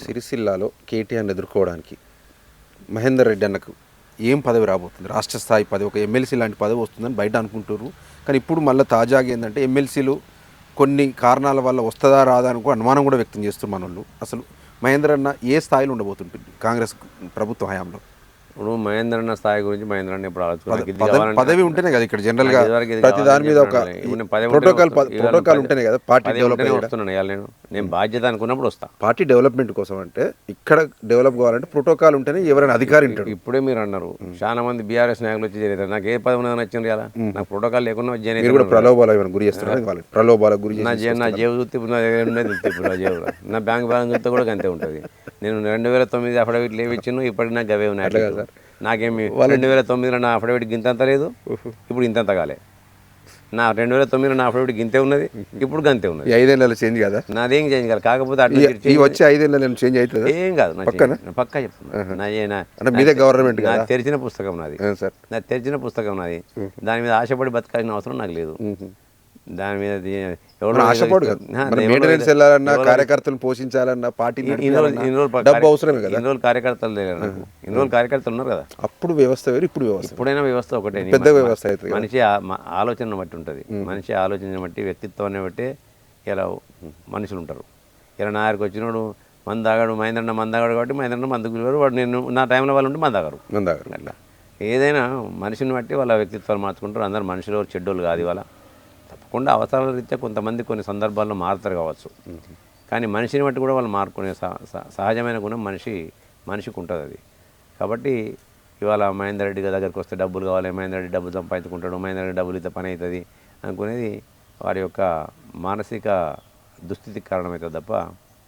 సిరిసిల్లాలో కేటీఆర్ని ఎదుర్కోవడానికి మహేందర్ రెడ్డి అన్నకు ఏం పదవి రాబోతుంది? రాష్ట్ర స్థాయి పదవి ఒక ఎమ్మెల్సీ లాంటి పదవి వస్తుందని బయట అనుకుంటారు కానీ ఇప్పుడు మళ్ళీ తాజాగా ఏంటంటే ఎమ్మెల్సీలు కొన్ని కారణాల వల్ల వస్తుందా రాదా అని కూడా అనుమానం కూడా వ్యక్తం చేస్తున్నారు మన వాళ్ళు అసలు మహేందర్ అన్న ఏ స్థాయిలో ఉండబోతుంటుంది కాంగ్రెస్ ప్రభుత్వ హయాంలో? ఇప్పుడు మహేంద్ర అన్న స్థాయి గురించి మహేంద్ర అన్న ఇప్పుడు ఆలోచించాలి పదవి ఉంటేనే కదా ఇక్కడ జనరల్గా ప్రతి దాని మీద ఒక ప్రోటోకాల్ ప్రోటోకాల్ ఉంటేనే కదా పార్టీ పది డెవలప్ ఉంటేనే వస్తున్నాను ఇవాళ నేను. నేను బాధ్యత అనుకున్నప్పుడు వస్తా. పార్టీ డెవలప్మెంట్ కోసం అంటే ఇక్కడ డెవలప్ కావాలంటే ప్రోటోకాల్ ఉంటేనే ఎవరైనా అధికారి ఇప్పుడే మీరు అన్నారు. చాలా మంది బీఆర్ఎస్ నాయకులు వచ్చి చేరారు నాకు ఏ పదవి నచ్చింది ఇలా నాకు ప్రోటోకాల్ లేకుండా మీరు చేయలేదు కూడా ప్రలోభాలు ఏమైనా గురి చేస్తున్నారు? వాళ్ళకి ప్రలోభాలకు గురి నా జేబు నా జేబు చూస్తే నా జేబులో. నా బ్యాంక్ బ్యాలెన్స్ చూస్తే కూడా అంతే ఉంటుంది. నేను రెండు వేల తొమ్మిది అఫిడవిట్లు ఏవి ఇచ్చినా ఇప్పటికి నాకు అవే ఉన్నాయి అట్లా నాకేమి రెండు వేల తొమ్మిదిలో నా అఫిడవిట్ గింతంత లేదు. ఇప్పుడు ఇంతంత కాలే. నా రెండు వేల తొమ్మిదిలో నా అఫిడవిట్ గింతే ఉన్నది ఇప్పుడు గంతే ఉన్నది. ఐదేళ్ళలో చేంజ్ కదా? నాదేం చేంజ్ కాదు కాకపోతే అట్లా వచ్చే ఐదేళ్ళలో చేంజ్ అవుతుంది? ఏం కాదు పక్కనా? పక్కా చెప్తున్నా. మీదే గవర్నమెంట్ నా కదా? తెరిచిన పుస్తకం నాది. సార్. నా తెరిచిన పుస్తకం నాది. దాని మీద ఆశపడి బతకాల్సిన అవసరం నాకు లేదు. దాని మీద మనం ఆశపడు మెయింటెనెన్స్ వెళ్ళాలన్నా కార్యకర్తలను పోషించాలన్నా పార్టీ డబ్బు అవసరమే కదా. ఇన్ని రోజులు కార్యకర్తలు లేరు ఇన్ని రోజులు కార్యకర్తలు ఉన్నారు కదా. అప్పుడు వ్యవస్థ వేరు ఇప్పుడు వ్యవస్థ ఇప్పుడైనా వ్యవస్థ ఒకటే. పెద్ద వ్యవస్థ అవుతుంది. మనిషి ఆ- మ- ఆలోచనను బట్టి ఉంటుంది. మనిషి ఆలోచన బట్టి వ్యక్తిత్వాన్ని బట్టి ఇలా మనుషులు ఉంటారు. ఇలా నా దగ్గరికి వచ్చినోడు మంద తాగాడు మహేంద్రన్న మంద తాగాడు కాబట్టి మహేంద్రన్న మందుకు పిలివాడు వాడు నేను నా టైంలో వాళ్ళు ఉంటే మంద తాగారు మన దగ్గర అట్లా. ఏదైనా మనిషిని బట్టి వాళ్ళ వ్యక్తిత్వాలు మార్చుకుంటారు. అందరు మనుషులు చెడ్డోళ్ళు కాదు ఇవాళ. తప్పకుండా అవసరాల రీత్యా కొంతమంది కొన్ని సందర్భాల్లో మారుతారు కావచ్చు. కానీ మనిషిని బట్టి కూడా వాళ్ళు మారుకునే సహ- సహ- సహజమైన గుణం మనిషి మనిషికి ఉంటుంది అది కాబట్టి ఇవాళ మహేందర్ రెడ్డి గారి దగ్గరికి వస్తే డబ్బులు కావాలి మహేందర్ రెడ్డి డబ్బులు సంపాదించుకుంటాడు మహేందర్ రెడ్డి డబ్బులు ఇస్తే పని అవుతుంది అనుకునేది వారి యొక్క మానసిక దుస్థితికి కారణమవుతుంది తప్ప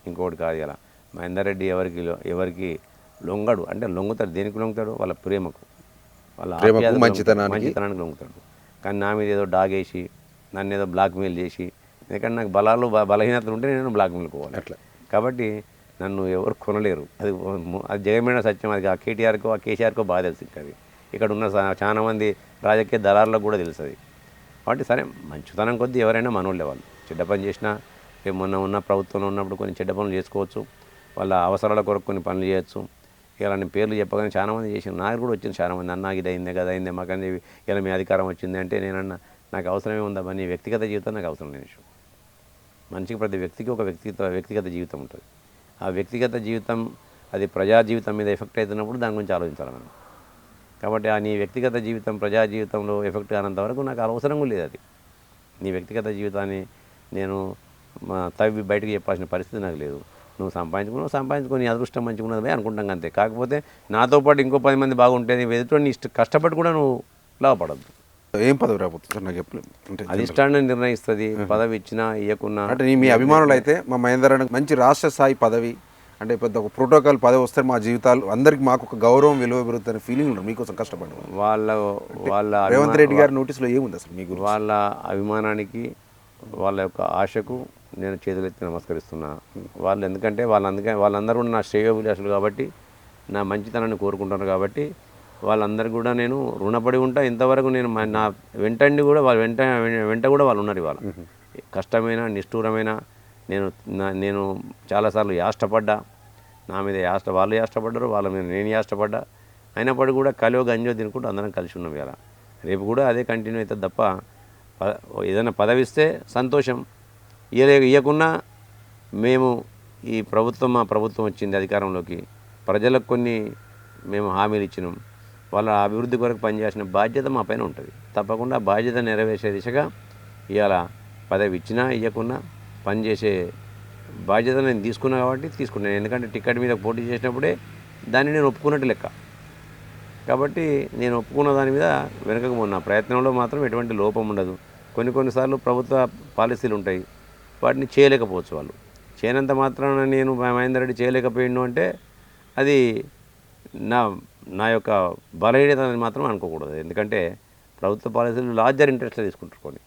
ఇంకోటి కాదు ఇలా. మహేందర్ రెడ్డి ఎవరికి ఎవరికి లొంగడు అంటే లొంగుతాడు. దేనికి లొంగుతాడు? వాళ్ళ ప్రేమకు. వాళ్ళ. మంచితనానికి లొంగుతాడు. కానీ నా మీద ఏదో డాగేసి నన్ను ఏదో బ్లాక్మెయిల్ చేసి ఎందుకంటే నాకు బలాలు బలహీనతలు ఉంటే నేను బ్లాక్మెయిల్ పోవాలి. అట్లా. కాబట్టి నన్ను ఎవరు కొనలేరు. అది అది జగమైన సత్యం అది ఆ కేటీఆర్కో ఆ కేసీఆర్కో బాగా తెలుసు ఇంకా అది. ఇక్కడ ఉన్న సా- చాలా మంది రాజకీయ దళారులకు కూడా తెలుసు అది కాబట్టి సరే మంచితనం కొద్దీ ఎవరైనా మనోళ్ళే వాళ్ళు. చెడ్డ పని చేసినా మొన్న ఉన్న ప్రభుత్వంలో ఉన్నప్పుడు కొన్ని చెడ్డ పనులు చేసుకోవచ్చు. వాళ్ళ అవసరాల కొరకు కొన్ని పనులు చేయొచ్చు. ఇలా నేను పేర్లు చెప్పగానే చాలా మంది చేసాను నాకు కూడా వచ్చింది చాలా మంది. అన్నా ఇది అయిందే కదా అయిందే మాకని ఇలా మీ అధికారం వచ్చింది అంటే నేనన్నా నాకు అవసరమే ఉందా నీ వ్యక్తిగత జీవితం నాకు అవసరం లేని విషయం. మనిషికి ప్రతి వ్యక్తికి ఒక వ్యక్తిగత వ్యక్తిగత జీవితం ఉంటుంది. ఆ వ్యక్తిగత జీవితం అది ప్రజా జీవితం మీద ఎఫెక్ట్ అవుతున్నప్పుడు దాని గురించి ఆలోచించాలి మనం. కాబట్టి ఆ నీ వ్యక్తిగత జీవితం ప్రజా జీవితంలో ఎఫెక్ట్ కానంత వరకు నాకు అవసరం లేదు అది. నీ వ్యక్తిగత జీవితాన్ని నేను తవ్వి బయటకు చెప్పాల్సిన పరిస్థితి నాకు లేదు. నువ్వు సంపాదించుకున్నావు సంపాదించుకొని నీ అదృష్టం మంచిగా ఉన్నది అనుకుంటాం అంతే. కాకపోతే నాతో పాటు ఇంకో పది మంది బాగుంటే ఎదుటి నీ ఇష్ట కష్టపడి కూడా నువ్వు లాభపడద్దు. ఏం పదవి రాబోతుంది సార్? నాకు చెప్పలేదు అంటే అధిష్టానం నిర్ణయిస్తుంది పదవి ఇచ్చినా ఇవ్వకున్నా అంటే మీ అభిమానులు అయితే మా మహేందర్ మంచి రాష్ట్ర స్థాయి పదవి అంటే పెద్ద ఒక ప్రోటోకాల్ పదవి వస్తే మా జీవితాలు అందరికి మాకు ఒక గౌరవం విలువ పెరుగుతుందనే ఫీలింగ్ ఉన్నారు మీకోసం కష్టపడ్డాం. వాళ్ళ వాళ్ళ రేవంత్ రెడ్డి గారి నోటీసులో ఏముంది అసలు మీ గురించి? వాళ్ళ అభిమానానికి వాళ్ళ యొక్క ఆశకు నేను చేతులెత్తి నమస్కరిస్తున్నా. వాళ్ళు ఎందుకంటే వాళ్ళు అందుకే వాళ్ళందరూ కూడా నా శ్రేయోభిలాషులు కాబట్టి నా మంచితనాన్ని కోరుకుంటున్నారు కాబట్టి వాళ్ళందరికీ కూడా నేను రుణపడి ఉంటా. ఇంతవరకు నేను నా వెంటండి కూడా వాళ్ళ వెంట వెంట కూడా వాళ్ళు ఉన్నారు ఇవాళ. కష్టమైన నిష్ఠూరమైన నేను నేను చాలాసార్లు యాష్టపడ్డా. నా మీద యాష్ట వాళ్ళు యాష్టపడ్డారు వాళ్ళ మీద నేను యాష్టపడ్డా. అయినప్పటికీ కూడా కలియో గంజో తినుకుంటూ అందరం కలిసి ఉన్నాం ఇలా రేపు కూడా అదే కంటిన్యూ అవుతుంది తప్ప ఏదైనా పదవిస్తే సంతోషం. ఇయ్యలే ఇవ్వకున్నా మేము ఈ ప్రభుత్వం మా ప్రభుత్వం వచ్చింది అధికారంలోకి. ప్రజలకు కొన్ని మేము హామీలు ఇచ్చినాం. వాళ్ళ అభివృద్ధి కొరకు పనిచేసిన బాధ్యత మా పైన ఉంటుంది. తప్పకుండా బాధ్యత నెరవేర్చే దిశగా ఇవాళ పదవి ఇచ్చినా ఇవ్వకున్నా పనిచేసే బాధ్యత నేను తీసుకున్నా కాబట్టి తీసుకున్నాను ఎందుకంటే టికెట్ మీద పోటీ చేసినప్పుడే దాన్ని నేను ఒప్పుకున్నట్టు లెక్క. కాబట్టి నేను ఒప్పుకున్న దాని మీద వెనుకకు మొన్న ప్రయత్నంలో మాత్రం ఎటువంటి లోపం ఉండదు. కొన్ని కొన్నిసార్లు ప్రభుత్వ పాలసీలు ఉంటాయి. వాటిని చేయలేకపోవచ్చు వాళ్ళు. చేయనంత మాత్రాన నేను మా మహేందర్ రెడ్డి చేయలేకపోయిండు అంటే అది నా నా యొక్క బలహీనత అని మాత్రం అనుకోకూడదు. ఎందుకంటే ప్రభుత్వ పాలసీలు లార్జర్ ఇంట్రెస్ట్లో తీసుకుంటారు కొన్ని.